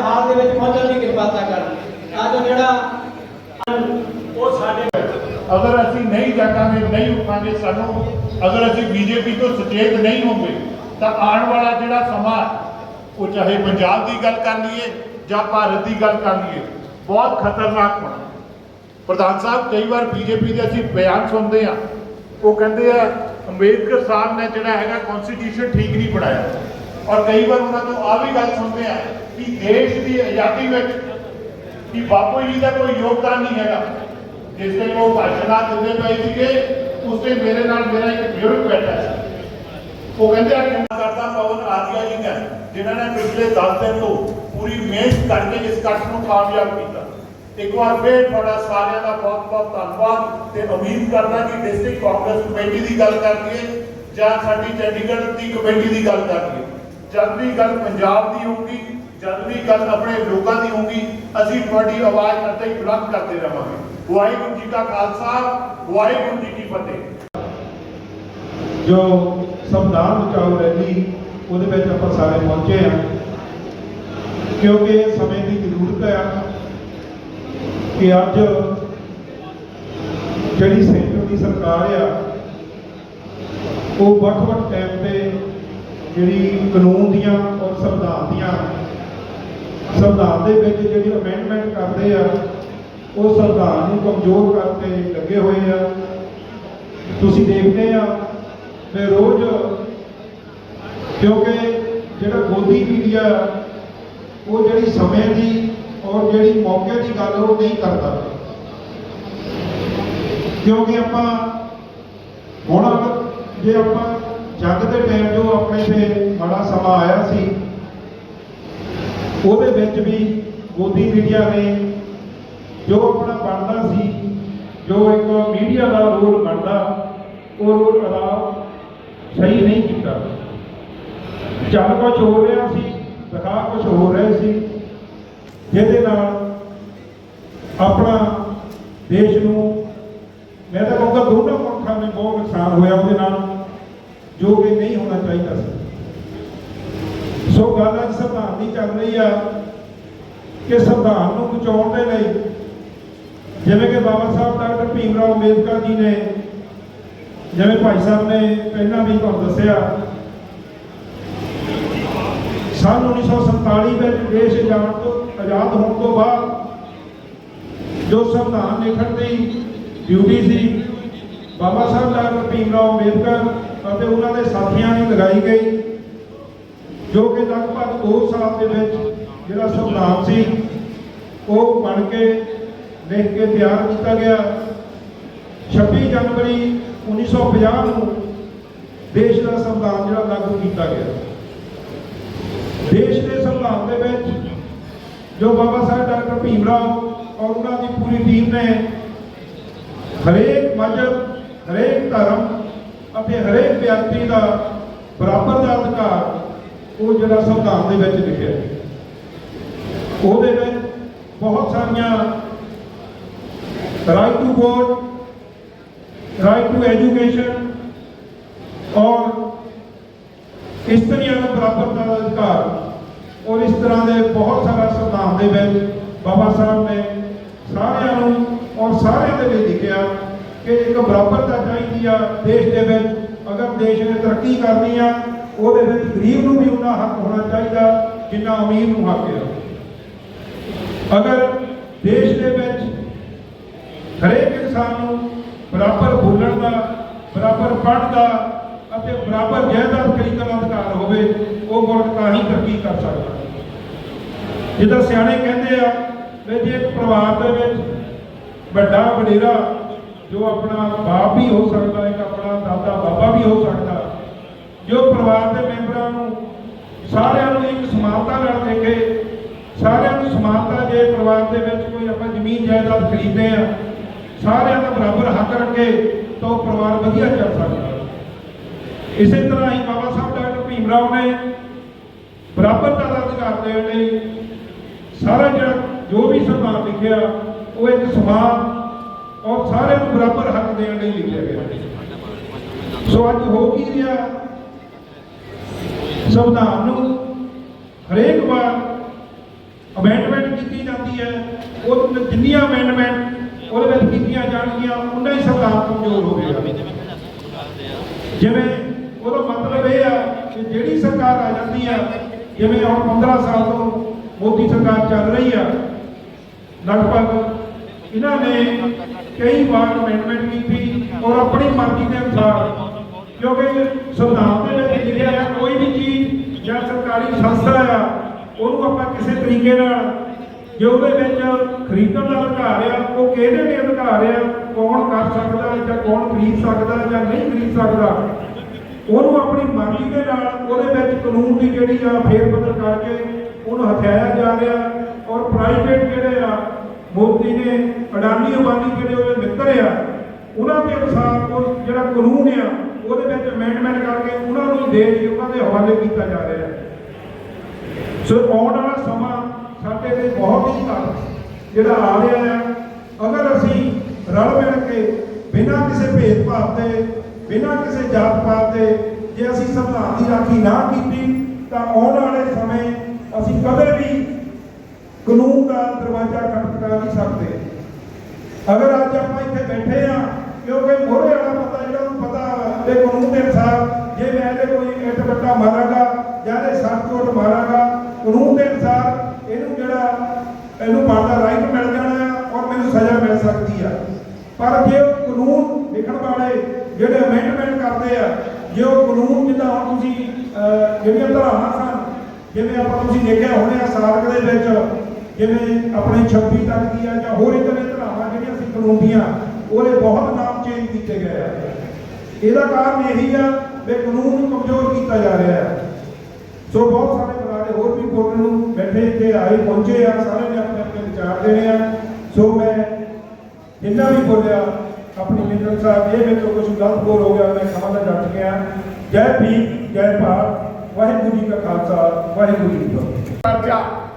ਹਾਲ ਦੇ ਵਿੱਚ ਪਹੁੰਚਣ ਦੀ ਕਿਰਪਾਲਤਾ ਕਰਨ ਤਾਂ ਜੋ ਜਿਹੜਾ ਉਹ ਸਾਡੇ ਅਗਰ ਅਸੀਂ ਨਹੀਂ ਜਾਗਾਂਗੇ ਨਹੀਂ ਉੱਠਾਂਗੇ ਸਾਨੂੰ ਅਗਰ ਅਸੀਂ ਬੀਜੇਪੀ ਤੋਂ ਸੁਚੇਤ ਨਹੀਂ ਹੋਵਾਂਗੇ ਤਾਂ ਆਉਣ ਵਾਲਾ ਜਿਹੜਾ ਸਮਾਂ ਉਹ ਚਾਹੇ ਪੰਜਾਬ ਦੀ ਗੱਲ ਕਰ ਲਈਏ ਜਾਂ ਭਾਰਤ ਦੀ ਗੱਲ ਕਰ ਲਈਏ ਬਹੁਤ ਖਤਰਨਾਕ ਹੋਣਾ ਪ੍ਰਧਾਨ ਸਾਹਿਬ ਕਈ ਵਾਰ ਬੀਜੇਪੀ ਦੇ ਅਸੀਂ ਬਿਆਨ ਸੁਣਦੇ ਆ ਉਹ ਕਹਿੰਦੇ ਆ ਅੰਬੇਦਕਰ ਸਾਹਿਬ ਨੇ ਜਿਹੜਾ ਹੈਗਾ ਕਨਸਟੀਟਿਊਸ਼ਨ ਠੀਕ ਨਹੀਂ ਬਣਾਇਆ। ਔਰ ਕਈ ਵਾਰ ਉਹਨਾਂ ਤੋਂ ਆ ਵੀ ਗੱਲ ਸੁਣਦੇ ਆ ਕਿ ਦੇਸ਼ ਦੀ ਆਜ਼ਾਦੀ ਵਿੱਚ ਕਿ ਬਾਪੂ ਜੀ ਦਾ ਕੋਈ ਯੋਗਦਾਨ ਨਹੀਂ ਹੈਗਾ। ਜਿਸ ਦਿਨ ਉਹ ਭਾਸ਼ਣਾ ਦਿੰਦੇ ਪਏ ਸੀਗੇ, ਉਸ ਦਿਨ ਮੇਰੇ ਨਾਲ ਮੇਰਾ ਇੱਕ ਬਜ਼ੁਰਗ ਬੈਠਾ ਸੀ। ਉਹ ਕਹਿੰਦੇ ਆ ਕਿ ਕਰਦਾ ਪਵਨ ਆਦਿਆ ਜੀ ਨੇ ਜਿਨ੍ਹਾਂ ਨੇ ਪਿਛਲੇ 10 ਦਿਨ ਤੋਂ ਪੂਰੀ ਮਿਹਨਤ ਕਰਕੇ ਇਸ ਕੱਟ ਨੂੰ ਕਾਮਯਾਬ ਕੀਤਾ। ਇੱਕ ਵਾਰ ਫੇਰ ਤੁਹਾਡਾ ਸਾਰਿਆਂ ਦਾ ਬਹੁਤ ਬਹੁਤ ਧੰਨਵਾਦ ਤੇ ਉਮੀਦ ਕਰਦਾ ਕਿ ਡਿਸਟ੍ਰਿਕਟ ਕਾਂਗਰਸ ਕਮੇਟੀ ਦੀ ਗੱਲ ਕਰਦੀਏ ਜਾਂ ਸਾਡੀ ਚੰਡੀਗੜ੍ਹ ਦੀ ਕਮੇਟੀ ਦੀ ਗੱਲ ਕਰਦੀਏ ਜਦ ਵੀ ਗੱਲ ਪੰਜਾਬ ਦੀ ਹੋਊਗੀ, ਜਦ ਵੀ ਗੱਲ ਆਪਣੇ ਲੋਕਾਂ ਦੀ ਹੋਊਗੀ, ਅਸੀਂ ਤੁਹਾਡੀ ਆਵਾਜ਼ ਅਤੇ ਬੁਲੰਦ ਕਰਦੇ ਰਹਾਂਗੇ। ਵਾਹਿਗੁਰੂ ਜੀ ਕਾ ਖਾਲਸਾ, ਵਾਹਿਗੁਰੂ ਜੀ ਕੀ ਫਤਿਹ। ਜੋ ਸੰਵਿਧਾਨ ਬਚਾਓ ਰੈਲੀ, ਉਹਦੇ ਵਿੱਚ ਆਪਾਂ ਸਾਰੇ ਪਹੁੰਚੇ ਆ ਕਿਉਂਕਿ ਇਹ ਸਮੇਂ ਦੀ ਜ਼ਰੂਰਤ ਹੈ ਕਿ ਅੱਜ ਜਿਹੜੀ ਸੈਂਟਰ ਦੀ ਸਰਕਾਰ ਆ, ਉਹ ਵੱਖ-ਵੱਖ ਟਾਈਮ ਤੇ ਜਿਹੜੀ ਕਾਨੂੰਨ ਦੀਆਂ ਔਰ ਸੰਵਿਧਾਨ ਦੀਆਂ, ਸੰਵਿਧਾਨ ਦੇ ਵਿੱਚ ਜਿਹੜੀ ਅਮੈਂਡਮੈਂਟ ਕਰਦੇ ਆ, ਉਹ ਸੰਵਿਧਾਨ ਨੂੰ ਕਮਜ਼ੋਰ ਕਰਕੇ ਲੱਗੇ ਹੋਏ ਆ। ਤੁਸੀਂ ਦੇਖਦੇ ਆ, ਮੈਂ ਰੋਜ਼, ਕਿਉਂਕਿ ਜਿਹੜਾ ਗੋਦੀ ਮੀਡੀਆ ਉਹ ਜਿਹੜੀ ਸਮੇਂ ਦੀ ਔਰ ਜਿਹੜੀ ਮੌਕੇ ਦੀ ਗੱਲ, ਉਹ ਨਹੀਂ ਕਰਦਾ। ਕਿਉਂਕਿ ਆਪਾਂ, ਹੁਣ ਜੇ ਆਪਾਂ ਜੰਗ ਦੇ ਟਾਈਮ ਜੋ ਆਪਣੇ ਤੇ ਮਾੜਾ ਸਮਾਂ ਆਇਆ ਸੀ, ਉਹਦੇ ਵਿੱਚ ਵੀ ਮੋਦੀ ਮੀਡੀਆ ਨੇ ਜੋ ਆਪਣਾ ਬਣਦਾ ਸੀ, ਜੋ ਇੱਕ ਮੀਡੀਆ ਦਾ ਰੋਲ ਬਣਦਾ, ਉਹ ਰੋਲ ਅਦਾ ਸਹੀ ਨਹੀਂ ਕੀਤਾ। ਚੱਲ ਕੁਝ ਹੋ ਰਿਹਾ ਸੀ, ਦਿਖਾ ਕੁਝ ਹੋ ਰਿਹਾ ਸੀ, ਜਿਹਦੇ ਨਾਲ ਆਪਣਾ ਦੇਸ਼ ਨੂੰ, ਮੈਂ ਤਾਂ ਕਹੂੰਗਾ ਦੋਨੋਂ ਮੁਲਕਾਂ ਨੂੰ ਬਹੁਤ ਨੁਕਸਾਨ ਹੋਇਆ, ਉਹਦੇ ਨਾਲ ਜੋ ਕਿ ਨਹੀਂ ਹੋਣਾ ਚਾਹੀਦਾ ਸੀ। ਸੋ ਗੱਲ ਅੱਜ ਸੰਵਿਧਾਨ ਦੀ ਚੱਲ ਰਹੀ ਆ ਕਿ ਸੰਵਿਧਾਨ ਨੂੰ ਬਚਾਉਣ ਦੇ ਲਈ ਜਿਵੇਂ ਕਿ ਬਾਬਾ ਸਾਹਿਬ ਡਾਕਟਰ ਭੀਮ ਰਾਓ ਅੰਬੇਦਕਰ ਜੀ ਨੇ, ਜਿਵੇਂ ਭਾਈ ਸਾਹਿਬ ਨੇ ਪਹਿਲਾਂ ਵੀ ਤੁਹਾਨੂੰ ਦੱਸਿਆ, ਸੰਨ 1947 ਵਿੱਚ ਦੇਸ਼ ਆਜ਼ਾਦ ਤੋਂ, ਆਜ਼ਾਦ ਹੋਣ ਤੋਂ ਬਾਅਦ ਜੋ ਸੰਵਿਧਾਨ ਲਿਖਣ ਦੀ ਡਿਊਟੀ ਸੀ, ਬਾਬਾ ਸਾਹਿਬ ਡਾਕਟਰ ਭੀਮ ਰਾਓ ਅੰਬੇਦਕਰ ਅਤੇ ਉਹਨਾਂ ਦੇ ਸਾਥੀਆਂ ਨੂੰ ਲਗਾਈ ਗਈ, ਜੋ ਕਿ ਲਗਭਗ 2 ਸਾਲ ਦੇ ਵਿੱਚ ਜਿਹੜਾ ਸੰਵਿਧਾਨ ਸੀ, ਉਹ ਬਣ ਕੇ ਲਿਖ ਕੇ ਤਿਆਰ ਕੀਤਾ ਗਿਆ। 26 ਜਨਵਰੀ 1950 ਨੂੰ ਦੇਸ਼ ਦਾ ਸੰਵਿਧਾਨ ਜਿਹੜਾ ਲਾਗੂ ਕੀਤਾ ਗਿਆ। ਦੇਸ਼ ਦੇ ਸੰਵਿਧਾਨ ਦੇ ਵਿੱਚ ਜੋ ਬਾਬਾ ਸਾਹਿਬ ਡਾਕਟਰ ਭੀਮ ਰਾਓ ਔਰ ਉਹਨਾਂ ਦੀ ਪੂਰੀ ਟੀਮ ਨੇ ਹਰੇਕ ਮਜ਼ਹਬ, ਹਰੇਕ ਧਰਮ ਅਤੇ ਹਰੇਕ ਵਿਅਕਤੀ ਦਾ ਬਰਾਬਰ ਦਾ ਅਧਿਕਾਰ ਉਹ ਜਿਹੜਾ ਸੰਵਿਧਾਨ ਦੇ ਵਿੱਚ ਲਿਖਿਆ ਉਹਦੇ ਵਿੱਚ ਬਹੁਤ ਸਾਰੀਆਂ right to vote right to education ਔਰ ਇਸਤਰੀਆਂ ਨੂੰ ਬਰਾਬਰ ਦਾ ਅਧਿਕਾਰ ਔਰ ਇਸ ਤਰ੍ਹਾਂ ਦੇ ਬਹੁਤ ਸਾਰਾ ਸੰਵਿਧਾਨ ਦੇ ਵਿੱਚ ਬਾਬਾ ਸਾਹਿਬ ਨੇ ਸਾਰਿਆਂ ਨੂੰ ਔਰ ਸਾਰਿਆਂ ਦੇ ਲਈ ਲਿਖਿਆ। ਕਿ ਇੱਕ ਬਰਾਬਰਤਾ ਚਾਹੀਦੀ ਆ ਦੇਸ਼ ਦੇ ਵਿੱਚ, ਅਗਰ ਦੇਸ਼ ਨੇ ਤਰੱਕੀ ਕਰਨੀ ਆ, ਉਹਦੇ ਵਿੱਚ ਗਰੀਬ ਨੂੰ ਵੀ ਉਨਾ ਹੱਕ ਹੋਣਾ ਚਾਹੀਦਾ, ਜਿੰਨਾ ਅਮੀਰ ਨੂੰ ਹੱਕ ਹੈ ਅਗਰ ਦੇਸ਼ ਦੇ ਵਿੱਚ ਹਰੇਕ ਇਨਸਾਨ ਨੂੰ ਬਰਾਬਰ ਬੋਲਣ ਦਾ, ਬਰਾਬਰ ਪੜ੍ਹਨ ਦਾ ਅਤੇ ਬਰਾਬਰ ਜਾਇਦਾਦ ਖਰੀਦਣ ਦਾ ਅਧਿਕਾਰ ਹੋਵੇ, ਉਹ ਮੁਲਕ ਤਾਂ ਹੀ ਤਰੱਕੀ ਕਰ ਸਕਦਾ। ਜਿੱਦਾਂ ਸਿਆਣੇ ਕਹਿੰਦੇ ਆ ਵੀ ਜੇ ਇੱਕ ਪਰਿਵਾਰ ਦੇ ਵਿੱਚ ਵੱਡਾ ਵਡੇਰਾ ਜੋ ਆਪਣਾ ਬਾਪ ਵੀ ਹੋ ਸਕਦਾ, ਇੱਕ ਆਪਣਾ ਦਾਦਾ ਬਾਬਾ ਵੀ ਹੋ ਸਕਦਾ, ਜੋ ਪਰਿਵਾਰ ਦੇ ਮੈਂਬਰਾਂ ਨੂੰ ਸਾਰਿਆਂ ਨੂੰ ਇੱਕ ਸਮਾਨਤਾ ਨਾਲ ਦੇਖੇ, ਸਾਰਿਆਂ ਨੂੰ ਸਮਾਨਤਾ ਜੇ ਪਰਿਵਾਰ ਦੇ ਵਿੱਚ ਕੋਈ ਆਪਾਂ ਜ਼ਮੀਨ ਜਾਇਦਾਦ ਖਰੀਦਦੇ ਆ ਸਾਰਿਆਂ ਦਾ ਬਰਾਬਰ ਹੱਕ ਰੱਖੇ, ਤਾਂ ਉਹ ਪਰਿਵਾਰ ਵਧੀਆ ਚੱਲ ਸਕਦਾ ਇਸੇ ਤਰ੍ਹਾਂ ਹੀ ਬਾਬਾ ਸਾਹਿਬ ਡਾਕਟਰ ਭੀਮ ਰਾਓ ਨੇ ਬਰਾਬਰਤਾ ਦਾ ਅਧਿਕਾਰ ਦੇਣ ਲਈ ਸਾਰਾ ਜਿਹੜਾ ਜੋ ਵੀ ਸੰਵਿਧਾਨ ਲਿਖਿਆ, ਉਹ ਇੱਕ ਸਮਾਨ ਔਰ ਸਾਰਿਆਂ ਨੂੰ ਬਰਾਬਰ ਹੱਕ ਦੇਣ ਲਈ ਲਿਖਿਆ ਗਿਆ। ਸੋ ਅੱਜ ਹੋ ਕੀ ਰਿਹਾ? ਸੰਵਿਧਾਨ ਨੂੰ ਹਰੇਕ ਵਾਰ ਅਮੈਂਡਮੈਂਟ ਕੀਤੀ ਜਾਂਦੀ ਹੈ। ਉਹ ਜਿੰਨੀਆਂ ਅਮੈਂਡਮੈਂਟ ਉਹਦੇ ਵਿੱਚ ਕੀਤੀਆਂ ਜਾਣਗੀਆਂ ਉਹਨਾਂ ਹੀ ਸੰਵਿਧਾਨ ਕਮਜ਼ੋਰ ਹੋਵੇਗਾ ਜਿਵੇਂ ਉਹਦਾ ਮਤਲਬ ਇਹ ਆ ਕਿ ਜਿਹੜੀ ਸਰਕਾਰ ਆ ਜਾਂਦੀ ਆ, ਜਿਵੇਂ ਹੁਣ 15 ਸਾਲ ਤੋਂ ਮੋਦੀ ਸਰਕਾਰ ਚੱਲ ਰਹੀ ਆ, ਲਗਭਗ ਇਹਨਾਂ ਨੇ ਕਈ ਵਾਰ ਅਮੈਂਡਮੈਂਟ ਕੀਤੀ ਔਰ ਆਪਣੀ ਮਰਜ਼ੀ ਦੇ ਅਨੁਸਾਰ, ਕਿਉਂਕਿ ਸੰਵਿਧਾਨ ਦੇ ਵਿੱਚ ਲਿਖਿਆ ਹੈ, ਕੋਈ ਵੀ ਚੀਜ਼ ਜਾਂ ਸਰਕਾਰੀ ਸੰਸਥਾ ਆ, ਉਹਨੂੰ ਆਪਾਂ ਕਿਸੇ ਤਰੀਕੇ ਨਾਲ ਜੇ ਉਹਦੇ ਵਿੱਚ ਖਰੀਦਣ ਦਾ ਅਧਿਕਾਰ ਆ, ਉਹ ਕਿਹਦੇ ਦੇ ਅਧਿਕਾਰ ਆ, ਕੌਣ ਕਰ ਸਕਦਾ ਜਾਂ ਕੌਣ ਖਰੀਦ ਸਕਦਾ ਜਾਂ ਨਹੀਂ ਖਰੀਦ ਸਕਦਾ, ਉਹਨੂੰ ਆਪਣੀ ਮਰਜ਼ੀ ਦੇ ਨਾਲ ਉਹਦੇ ਵਿੱਚ ਕਾਨੂੰਨ ਦੀ ਜਿਹੜੀ ਆ ਫੇਰ ਬਦਲ ਕਰਕੇ ਉਹਨੂੰ ਹਥਿਆਇਆ ਜਾ ਰਿਹਾ ਔਰ ਪ੍ਰਾਈ ਮੋਦੀ ਨੇ ਅਡਾਨੀ ਅੰਬਾਨੀ ਜਿਹੜੇ ਉਹਦੇ ਮਿੱਤਰ ਆ, ਉਹਨਾਂ ਦੇ ਅਨੁਸਾਰ ਉਹ ਜਿਹੜਾ ਕਾਨੂੰਨ ਆ, ਉਹਦੇ ਵਿੱਚ ਅਮੈਂਡਮੈਂਟ ਕਰਕੇ ਉਹਨਾਂ ਨੂੰ ਹੀ ਦੇਸ਼ ਉਹਨਾਂ ਦੇ ਹਵਾਲੇ ਕੀਤਾ ਜਾ ਰਿਹਾ ਹੈ। ਸੋ ਆਉਣ ਵਾਲਾ ਸਮਾਂ ਸਾਡੇ ਲਈ ਬਹੁਤ ਹੀ ਘੱਟ ਜਿਹੜਾ ਆ ਰਿਹਾ ਹੈ। ਅਗਰ ਅਸੀਂ ਰਲ ਮਿਲ ਕੇ ਬਿਨਾਂ ਕਿਸੇ ਭੇਦਭਾਵ ਦੇ, ਬਿਨਾਂ ਕਿਸੇ ਜਾਤ ਪਾਤ ਦੇ ਜੇ ਅਸੀਂ ਸੰਵਿਧਾਨ ਦੀ ਰਾਖੀ ਨਾ ਕੀਤੀ, ਤਾਂ ਆਉਣ ਵਾਲੇ ਸਮੇਂ ਅਸੀਂ ਕਦੇ ਕਾਨੂੰਨ ਦਾ ਦਰਵਾਜ਼ਾ ਖਟਖਟਾ ਨਹੀਂ ਸਕਦੇ। ਅਗਰ ਅੱਜ ਆਪਾਂ ਇੱਥੇ ਬੈਠੇ ਆ ਕਿਉਂਕਿ ਮੋਹਰੇ ਵਾਲਾ ਬੰਦਾ ਜਿਹੜਾ ਉਹਨੂੰ ਪਤਾ ਤੇ ਕਾਨੂੰਨ ਦੇ ਅਨੁਸਾਰ ਜੇ ਮੈਂ ਇਹਦੇ ਕੋਈ ਇੱਟ ਬੱਟਾ ਮਾਰਾਂਗਾ ਜਾਂ ਇਹਦੇ ਸੱਟ ਚੋਟ ਮਾਰਾਂਗਾ, ਕਾਨੂੰਨ ਦੇ ਅਨੁਸਾਰ ਇਹਨੂੰ ਜਿਹੜਾ ਇਹਨੂੰ ਬਣਦਾ ਰਾਈਟ ਮਿਲ ਜਾਣਾ ਆ ਔਰ ਮੈਨੂੰ ਸਜ਼ਾ ਮਿਲ ਸਕਦੀ ਆ। ਪਰ ਜੇ ਉਹ ਕਾਨੂੰਨ ਲਿਖਣ ਵਾਲੇ ਜਿਹੜੇ ਅਮੈਂਡਮੈਂਟ ਕਰਦੇ ਆ, ਜੇ ਉਹ ਕਾਨੂੰਨ ਜਿੱਦਾਂ ਹੁਣ ਤੁਸੀਂ ਜਿਹੜੀਆਂ ਧਾਰਾਵਾਂ ਸਨ, ਜਿਵੇਂ ਆਪਾਂ ਤੁਸੀਂ ਦੇਖਿਆ ਹੋਣੇ ਆ ਸਾਰਕ ਦੇ ਵਿੱਚ ਜਿਵੇਂ ਆਪਣੇ 26 ਤੱਕ ਦੀ ਆ ਜਾਂ ਹੋਰ ਇਦਾਂ ਦੀਆਂ ਧਾਰਾਵਾਂ ਜਿਹੜੀਆਂ ਸੀ ਕਾਨੂੰਨ ਦੀਆਂ ਉਹਦੇ ਬਹੁਤ ਨਾਮ ਚੇਂਜ ਕੀਤੇ ਗਏ ਆ। ਇਹਦਾ ਕਾਰਨ ਇਹੀ ਆ ਵੀ ਕਾਨੂੰਨ ਨੂੰ ਕਮਜ਼ੋਰ ਕੀਤਾ ਜਾ ਰਿਹਾ ਹੈ। ਸੋ ਬਹੁਤ ਸਾਰੇ ਬੁਲਾਰੇ ਹੋਰ ਵੀ ਬੋਲਣ ਨੂੰ ਬੈਠੇ ਇੱਥੇ ਆਏ, ਪਹੁੰਚੇ ਆ ਸਾਰੇ ਨੇ ਆਪਣੇ ਆਪਣੇ ਵਿਚਾਰ ਦੇਣੇ ਆ। ਸੋ ਮੈਂ ਜਿੰਨਾ ਵੀ ਬੋਲਿਆ, ਆਪਣੀ ਮਿੱਤਰ ਸਾਹਿਬ, ਇਹ ਮੇਰੇ ਤੋਂ ਕੁਝ ਗਲਤ ਬੋਲ ਹੋ ਗਿਆ, ਮੈਂ ਖਮਾ ਦਾ ਡਟ ਗਿਆ। ਜੈ ਭੀਮ, ਜੈ ਭਾਰਤ, ਵਾਹਿਗੁਰੂ ਜੀ ਕਾ ਖਾਲਸਾ, ਵਾਹਿਗੁਰੂ ਜੀ ਕੀ ਫਤਿਹ।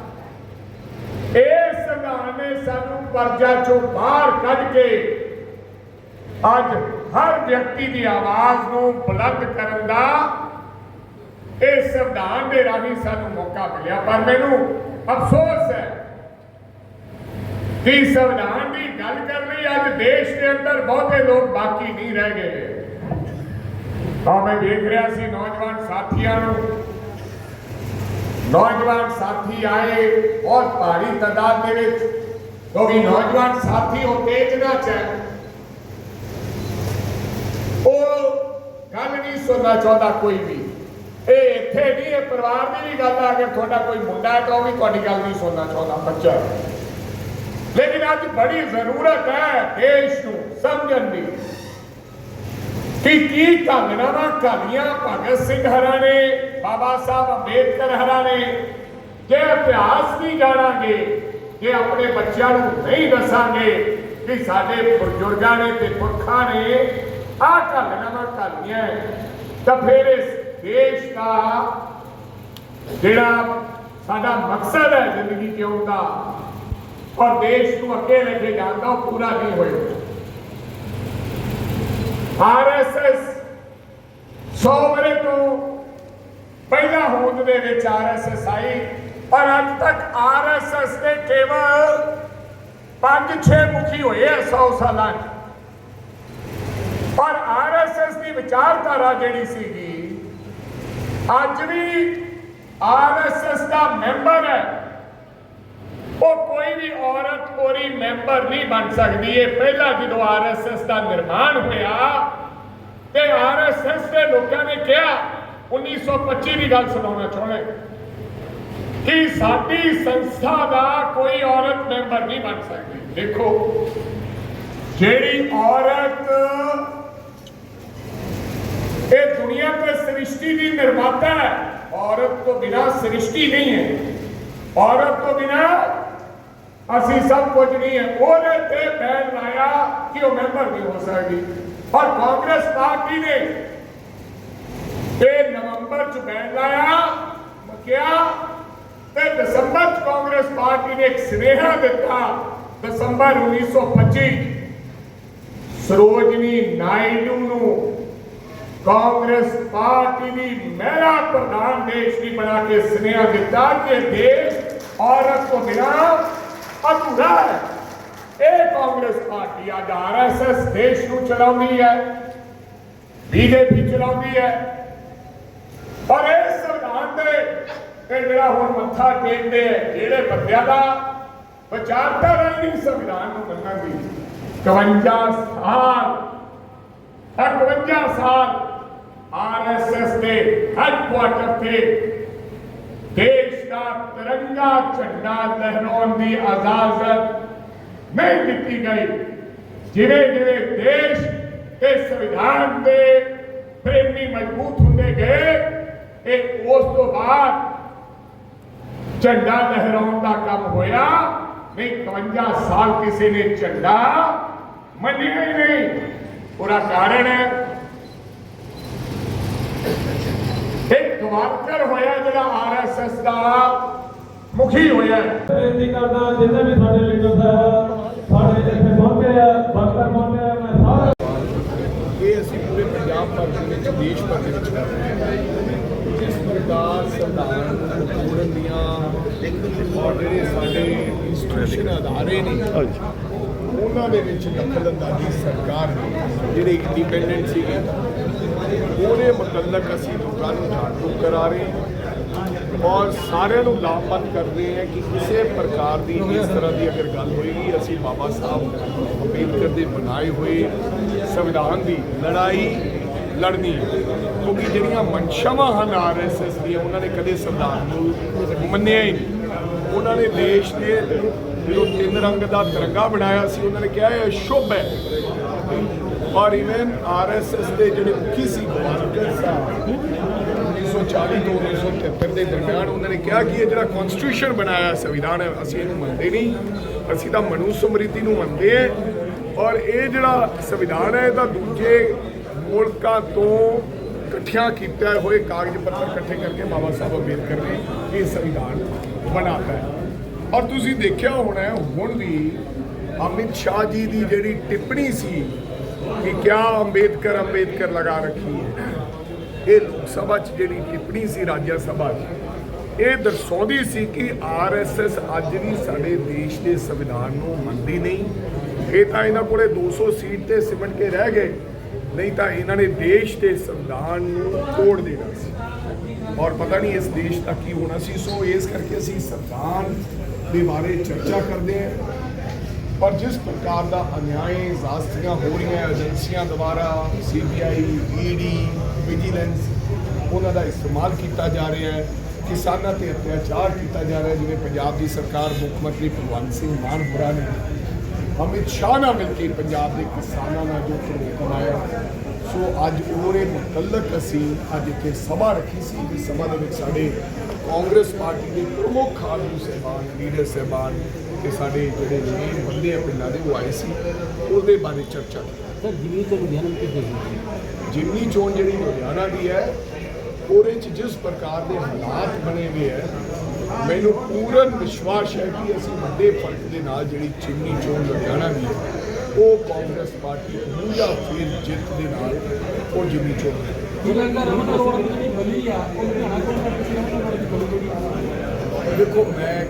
ਇਹ ਸੰਵਿਧਾਨ ਨੇ ਸਾਨੂੰ ਪਰਜਾ ਚੋਂ ਬਾਹਰ ਕੱਢ ਕੇ ਅੱਜ ਹਰ ਵਿਅਕਤੀ ਦੀ ਆਵਾਜ਼ ਨੂੰ ਬੁਲੰਦ ਕਰਨ ਦਾ ਇਹ ਸੰਵਿਧਾਨ ਦੇ ਰਾਹੀਂ ਸਾਨੂੰ ਮੌਕਾ ਮਿਲਿਆ। ਪਰ ਮੈਨੂੰ ਅਫਸੋਸ ਹੈ ਕਿ ਸੰਵਿਧਾਨ ਦੀ ਗੱਲ ਕਰਨ ਲਈ ਅੱਜ ਦੇਸ਼ ਦੇ ਅੰਦਰ ਬਹੁਤੇ ਲੋਕ ਬਾਕੀ ਨਹੀਂ ਰਹਿ ਗਏ। ਆ ਮੈਂ ਵੇਖ ਰਿਹਾ ਸੀ ਨੌਜਵਾਨ ਸਾਥੀਆਂ ਨੂੰ। ਨੌਜਵਾਨ ਸਾਥੀ ਆਏ ਬਹੁਤ ਭਾਰੀ ਤਾਦਾਦ ਦੇ ਵਿੱਚ ਕਿਉਂਕਿ ਨੌਜਵਾਨ ਸਾਥੀ ਉਹ ਤੇਜਨਾ ਚ ਹੈ ਉਹ ਗੱਲ ਨਹੀਂ ਸੁਣਨਾ ਚਾਹੁੰਦਾ ਕੋਈ ਵੀ ਇਹ ਇੱਥੇ ਨਹੀਂ ਇਹ ਪਰਿਵਾਰ ਦੀ ਵੀ ਗੱਲ ਆ ਅਗਰ ਤੁਹਾਡਾ ਕੋਈ ਮੁੰਡਾ ਹੈ ਤਾਂ ਉਹ ਵੀ ਤੁਹਾਡੀ ਗੱਲ ਨਹੀਂ ਸੁਣਨਾ ਚਾਹੁੰਦਾ ਬੱਚਾ ਲੇਕਿਨ ਅੱਜ ਬੜੀ ਜ਼ਰੂਰਤ ਹੈ ਦੇਸ਼ ਨੂੰ ਸਮਝਣ ਦੀ ਕਿ ਕੀ ਢੰਗਨਾਮਾ ਕਾਲੀਆਂ ਭਗਤ ਸਿੰਘ ਹਰਾਂ ਨੇ ਬਾਬਾ ਸਾਹਿਬ ਅੰਬੇਦਕਰ ਹਰਾਂ ਨੇ ਜੇ ਇਤਿਹਾਸ ਨਹੀਂ ਜਾਣਾਂਗੇ ਜੇ ਆਪਣੇ ਬੱਚਿਆਂ ਨੂੰ ਨਹੀਂ ਦੱਸਾਂਗੇ ਕਿ ਸਾਡੇ ਬਜ਼ੁਰਗਾਂ ਨੇ ਤੇ ਪੁਰਖਾਂ ਨੇ ਆਹ ਢੰਗਨਾਮਾ ਕਾਲੀਆਂ ਤਾਂ ਫਿਰ ਇਸ ਦੇਸ਼ ਦਾ ਜਿਹੜਾ ਸਾਡਾ ਮਕਸਦ ਹੈ ਜ਼ਿੰਦਗੀ ਜਿਉਣ ਦਾ ਔਰ ਦੇਸ਼ ਨੂੰ ਅੱਗੇ ਲੈ ਕੇ ਜਾਣ ਦਾ ਉਹ ਪੂਰਾ ਨਹੀਂ ਹੋਏਗਾ ਆਰਐਸਐਸ 100 ਵਰੇ ਤੋਂ ਪਹਿਲਾ ਹੋਂਦ ਦੇ ਵਿੱਚ ਆਰਐਸਐਸ ਆਈ, ਪਰ ਅੱਜ ਤੱਕ ਆਰਐਸਐਸ ਦੇ ਕੇਵਲ 5-6 ਮੁਖੀ ਹੋਏ ਆ 100 ਸਾਲਾਂ 'ਚ। ਪਰ ਆਰਐਸਐਸ ਦੀ ਵਿਚਾਰਧਾਰਾ ਜਿਹੜੀ ਸੀਗੀ, ਅੱਜ ਵੀ ਆਰਐਸਐਸ ਦਾ ਮੈਂਬਰ ਹੈ। ਉਹ ਕੋਈ ਵੀ ਔਰਤ ਉਹਦੀ ਮੈਂਬਰ ਨਹੀਂ ਬਣ ਸਕਦੀ। ਇਹ ਪਹਿਲਾਂ ਜਦੋਂ ਆਰਐਸਐਸ ਦਾ ਨਿਰਮਾਣ ਹੋਇਆ, ਤੇ ਆਰਐਸਐਸ ਦੇ ਲੋਕਾਂ ਨੇ ਕਿਹਾ 1925 ਦੀ ਗੱਲ ਸੁਣਾਉਣਾ ਚਾਹੁੰਦੇ ਕਿ ਸਾਡੀ ਸੰਸਥਾ ਦਾ ਕੋਈ ਔਰਤ ਮੈਂਬਰ ਨਹੀਂ ਬਣ ਸਕਦੀ ਦੇਖੋ ਜਿਹੜੀ ਔਰਤ ਇਹ ਦੁਨੀਆ ਤੇ ਸ੍ਰਿਸ਼ਟੀ ਦੀ ਨਿਰਮਾਤਾ ਹੈ ਔਰਤ ਤੋਂ ਬਿਨਾ ਸ੍ਰਿਸ਼ਟੀ ਨਹੀਂ ਹੈ ਔਰਤ ਤੋਂ ਬਿਨਾ ਅਸੀਂ ਸਭ ਕੁਝ ਨਹੀਂ ਹੈ ਉਹਨੇ ਤੇ ਬੈਨ ਲਾਇਆ ਕਿ ਉਹ ਮੈਂਬਰ ਨਹੀਂ ਹੋ ਸਕਦੀ ਔਰ ਕਾਂਗਰਸ ਪਾਰਟੀ ਨੇ ਇਹ ਨਵੰਬਰ ਚ ਬੈਨ ਲਾਇਆ ਕਿਹਾ ਤੇ ਦਸੰਬਰ ਚ ਕਾਂਗਰਸ ਪਾਰਟੀ ਨੇ ਇੱਕ ਸੁਨੇਹਾ ਦਿੱਤਾ, ਦਸੰਬਰ 1925 ਸਰੋਜਨੀ ਨਾਇਡੂ ਨੂੰ ਕਾਂਗਰਸ ਪਾਰਟੀ ਦੀ ਮਹਿਲਾ ਪ੍ਰਧਾਨ ਦੇਸ਼ ਦੀ ਬਣਾ ਕੇ ਸੁਨੇਹਾ ਦਿੱਤਾ ਕਿ ਦੇਸ਼ ਔਰਤ ਤੋਂ ਬਿਨਾਂ ਅਧੂਰਾ ਹੈ। ਇਹ ਕਾਂਗਰਸ ਪਾਰਟੀ ਅੱਜ ਆਰਐਸਐਸ ਦੇਸ਼ ਨੂੰ ਚਲਾਉਂਦੀ ਹੈ ਬੀਜੇਪੀ ਚਲਾਉਂਦੀ ਹੈ। ਪਰ ਇਹ ਸੰਵਿਧਾਨ ਦੇ ਇਹ ਜਿਹੜਾ ਹੁਣ ਮੱਥਾ ਟੇਕਦੇ ਹੈ ਜਿਹੜੇ ਬੰਦਿਆਂ ਦਾ ਵਿਚਾਰਧਾਰਾ ਹੀ ਨਹੀਂ ਸੰਵਿਧਾਨ ਨੂੰ ਮੰਨਣ 51 ਸਾਲ 51 ਸਾਲ ਆਰਐਸਐਸ ਦੇ ਹੈਡਕੁਆਟਰ ਤੇ ਦੇਸ਼ ਦਾ ਤਿਰੰਗਾ ਝੰਡਾ ਲਹਿਰਾਉਣ ਦੀ ਇਜਾਜ਼ਤ ਨਹੀਂ ਦਿੱਤੀ ਗਈ। ਜਿਵੇਂ ਜਿਵੇਂ ਦੇਸ਼ ਤੇ ਸੰਵਿਧਾਨ ਦੇ ਪ੍ਰੇਮੀ ਮਜ਼ਬੂਤ ਇਹ ਉਸ ਤੋਂ ਬਾਅਦ ਝੰਡਾ ਲਹਿਰਾਉਣ ਦਾ ਕੰਮ ਹੋਇਆ। ਨਹੀਂ 51 ਸਾਲ ਕਿਸੇ ਨੇ ਝੰਡਾ ਮੰਨਿਆ ਹੀ ਨਹੀਂ। ਉਹਦਾ ਕਾਰਨ ਹੈ। ਇੱਕ ਗਵਾਰਕਰ ਹੋਇਆ ਜਿਹੜਾ ਆਰਐਸਐਸ ਦਾ ਮੁਖੀ ਹੋਇਆ ਬੇਨਤੀ ਕਰਦਾ ਜਿੰਨੇ ਵੀ ਸਾਡੇ ਲੀਡਰ ਸਾਹਿਬ ਸਾਡੇ ਇੱਥੇ ਪਹੁੰਚੇ ਆ ਵਕਤ ਪਹੁੰਚੇ ਆ ਮੈਂ ਸਾਰੇ ਇਹ ਅਸੀਂ ਪੂਰੇ ਪੰਜਾਬ ਭਰ ਦੇ ਵਿੱਚ ਦੇਸ਼ ਭਰ ਦੇ ਵਿੱਚ ਕਰ ਰਹੇ ਹਾਂ। ਜਿਸ ਸੰਵਿਧਾਨ ਨੂੰ ਦੀਆਂ ਔਰ ਜਿਹੜੇ ਸਾਡੇ ਇੰਸਟੀਟਿਊਸ਼ਨ ਅਦਾਰੇ ਨੇ, ਉਹਨਾਂ ਦੇ ਵਿੱਚ ਦਖਲ ਅੰਦਾਜ਼ੀ ਸਰਕਾਰ ਨੇ, ਜਿਹੜੇ ਇੰਡੀਪੈਂਡੈਂਟ ਸੀਗੇ, ਉਹਦੇ ਮੁਤਲਕ ਅਸੀਂ ਲੋਕਾਂ ਨੂੰ ਜਾਗਰੂਕ ਕਰਾ ਰਹੇ ਔਰ ਸਾਰਿਆਂ ਨੂੰ ਲਾਭਬੰਦ ਕਰਦੇ ਰਹੇ ਹਾਂ ਕਿ ਕਿਸੇ ਪ੍ਰਕਾਰ ਦੀ ਇਸ ਤਰ੍ਹਾਂ ਦੀ ਅਗਰ ਗੱਲ ਹੋਏਗੀ ਅਸੀਂ ਬਾਬਾ ਸਾਹਿਬ ਅੰਬੇਦਕਰ ਦੇ ਬਣਾਏ ਹੋਏ ਸੰਵਿਧਾਨ ਦੀ ਲੜਾਈ ਲੜਨੀ ਹੈ। ਕਿਉਂਕਿ ਜਿਹੜੀਆਂ ਮਨਸ਼ਾਵਾਂ ਹਨ ਆਰਐਸਐਸ ਦੀਆਂ, ਉਹਨਾਂ ਨੇ ਕਦੇ ਸੰਵਿਧਾਨ ਨੂੰ ਮੰਨਿਆ ਹੀ ਨਹੀਂ। ਉਹਨਾਂ ਨੇ ਦੇਸ਼ ਦੇ ਜਦੋਂ ਤਿੰਨ ਰੰਗ ਦਾ ਤਿਰੰਗਾ ਬਣਾਇਆ ਸੀ, ਉਹਨਾਂ ਨੇ ਕਿਹਾ ਇਹ ਸ਼ੁਭ ਹੈ। ਔਰ ਇਵਨ ਆਰਐਸਐਸ ਦੇ ਜਿਹੜੇ ਮੁਖੀ ਸੀ ਗਵਾਰਕਰ ਸਾਹਿਬ 1940 ਤੋਂ 1973 ਦੇ ਦਰਮਿਆਨ ਉਹਨਾਂ ਨੇ ਕਿਹਾ ਕਿ ਇਹ ਜਿਹੜਾ ਕਨਸਟੀਟਿਊਸ਼ਨ ਬਣਾਇਆ ਸੰਵਿਧਾਨ ਹੈ, ਅਸੀਂ ਇਹਨੂੰ ਮੰਨਦੇ ਨਹੀਂ। ਅਸੀਂ ਤਾਂ ਮਨੂ ਸਮ੍ਰਿਤੀ ਨੂੰ ਮੰਨਦੇ ਹਾਂ। ਔਰ ਇਹ ਜਿਹੜਾ ਸੰਵਿਧਾਨ ਹੈ, ਇਹਦਾ ਦੂਜੇ ਮੁਲਕਾਂ ਤੋਂ ਇਕੱਠਿਆਂ ਕੀਤਾ ਹੋਏ ਕਾਗਜ਼ ਪੱਤਰ ਇਕੱਠੇ ਕਰਕੇ ਬਾਬਾ ਸਾਹਿਬ ਅੰਬੇਦਕਰ ਨੇ ਇਹ ਸੰਵਿਧਾਨ ਬਣਾਤਾ ਹੈ। ਔਰ ਤੁਸੀਂ ਦੇਖਿਆ ਹੋਣਾ ਹੁਣ ਵੀ ਅਮਿਤ ਸ਼ਾਹ ਜੀ ਦੀ ਜਿਹੜੀ ਟਿੱਪਣੀ ਸੀ ਕਿ ਕਿਆ ਅੰਬੇਦਕਰ ਅੰਬੇਦਕਰ ਲਗਾ ਰੱਖੀ ਹੈ, ਇਹ ਲੋਕ ਸਭਾ 'ਚ ਜਿਹੜੀ ਟਿੱਪਣੀ ਸੀ ਰਾਜ ਸਭਾ 'ਚ, ਇਹ ਦਰਸਾਉਂਦੀ ਸੀ ਕਿ ਆਰਐਸਐਸ ਅੱਜ ਵੀ ਸਾਡੇ ਦੇਸ਼ ਦੇ ਸੰਵਿਧਾਨ ਨੂੰ ਮੰਨਦੀ ਨਹੀਂ। ਇਹ ਤਾਂ ਇਹਨਾਂ ਕੋਲੇ 200 ਸੀਟ ਤੇ ਸਿਮਟ ਕੇ ਰਹਿ ਗਏ। ਨਹੀਂ ਤਾਂ ਇਹਨਾਂ ਨੇ ਦੇਸ਼ ਦੇ ਸੰਵਿਧਾਨ ਨੂੰ ਤੋੜ ਦੇਣਾ ਸੀ। ਔਰ ਪਤਾ ਨਹੀਂ ਇਸ ਦੇਸ਼ ਦਾ ਕੀ ਹੋਣਾ ਸੀ, ਸੋ ਇਸ ਕਰਕੇ ਅਸੀਂ ਸੰਵਿਧਾਨ ਦੇ ਬਾਰੇ ਚਰਚਾ ਕਰਦੇ ਹਾਂ। ਪਰ ਜਿਸ ਪ੍ਰਕਾਰ ਦਾ ਅਨਿਆਏ ਜ਼ਾਸਤੀਆਂ ਹੋ ਰਹੀਆਂ ਏਜੰਸੀਆਂ ਦੁਆਰਾ ਸੀਬੀਆਈ ਈਡੀ ਵਿਜੀਲੈਂਸ ਉਹਨਾਂ ਦਾ ਇਸਤੇਮਾਲ ਕੀਤਾ ਜਾ ਰਿਹਾ ਹੈ, ਕਿਸਾਨਾਂ ਤੇ ਅਤਿਆਚਾਰ ਕੀਤਾ ਜਾ ਰਿਹਾ ਜਿਵੇਂ ਪੰਜਾਬ ਦੀ ਸਰਕਾਰ ਮੁੱਖ ਮੰਤਰੀ ਭਗਵੰਤ ਸਿੰਘ ਮਾਨ ਹੋਰਾਂ ਨੇ ਅਮਿਤ ਸ਼ਾਹ ਨਾਲ ਮਿਲ ਕੇ ਪੰਜਾਬ ਦੇ ਕਿਸਾਨਾਂ ਨਾਲ ਜੋ ਧਰੋਹ ਕਮਾਇਆ ਸੋ ਅੱਜ ਉਹਦੇ ਮੁਤਲਕ ਅਸੀਂ ਅੱਜ ਇੱਥੇ ਸਭਾ ਰੱਖੀ ਸੀ। ਇਸ ਸਭਾ ਦੇ ਵਿੱਚ ਸਾਡੇ ਕਾਂਗਰਸ ਪਾਰਟੀ ਦੇ ਪ੍ਰਮੁੱਖ ਆਗੂ ਸਹਿਬਾਨ ਲੀਡਰ ਸਹਿਬਾਨ ਤੇ ਸਾਡੇ ਜਿਹੜੇ ਮੇਨ ਬੰਦੇ ਆ ਪਿੰਡਾਂ ਦੇ ਉਹ ਆਏ ਸੀ। ਉਹਦੇ ਬਾਰੇ ਚਰਚਾ ਸਰ ਜਿਵੇਂ ਤੋਂ ਲੁਧਿਆਣਾ ਵਿੱਚ ਹੋਈ ਜਿਮਨੀ ਚੋਣ ਜਿਹੜੀ ਲੁਧਿਆਣਾ ਦੀ ਹੈ ਉਹਦੇ ਚ ਜਿਸ ਪ੍ਰਕਾਰ ਦੇ ਹਾਲਾਤ ਬਣੇ ਹੋਏ ਹੈ ਮੈਨੂੰ ਪੂਰਨ ਵਿਸ਼ਵਾਸ ਹੈ ਕਿ ਅਸੀਂ ਵੱਡੇ ਫ਼ਰਕ ਦੇ ਨਾਲ ਜਿਹੜੀ ਜਿਮਨੀ ਚੋਣ ਲੁਧਿਆਣਾ ਹੈ ਉਹ ਕਾਂਗਰਸ ਪਾਰਟੀ ਪੂਰਾ ਫਿਰ ਜਿੱਤ ਦੇ ਨਾਲ ਉਹ ਜਿਮਨੀ ਚੋਣ ਦੇਖੋ ਮੈਂ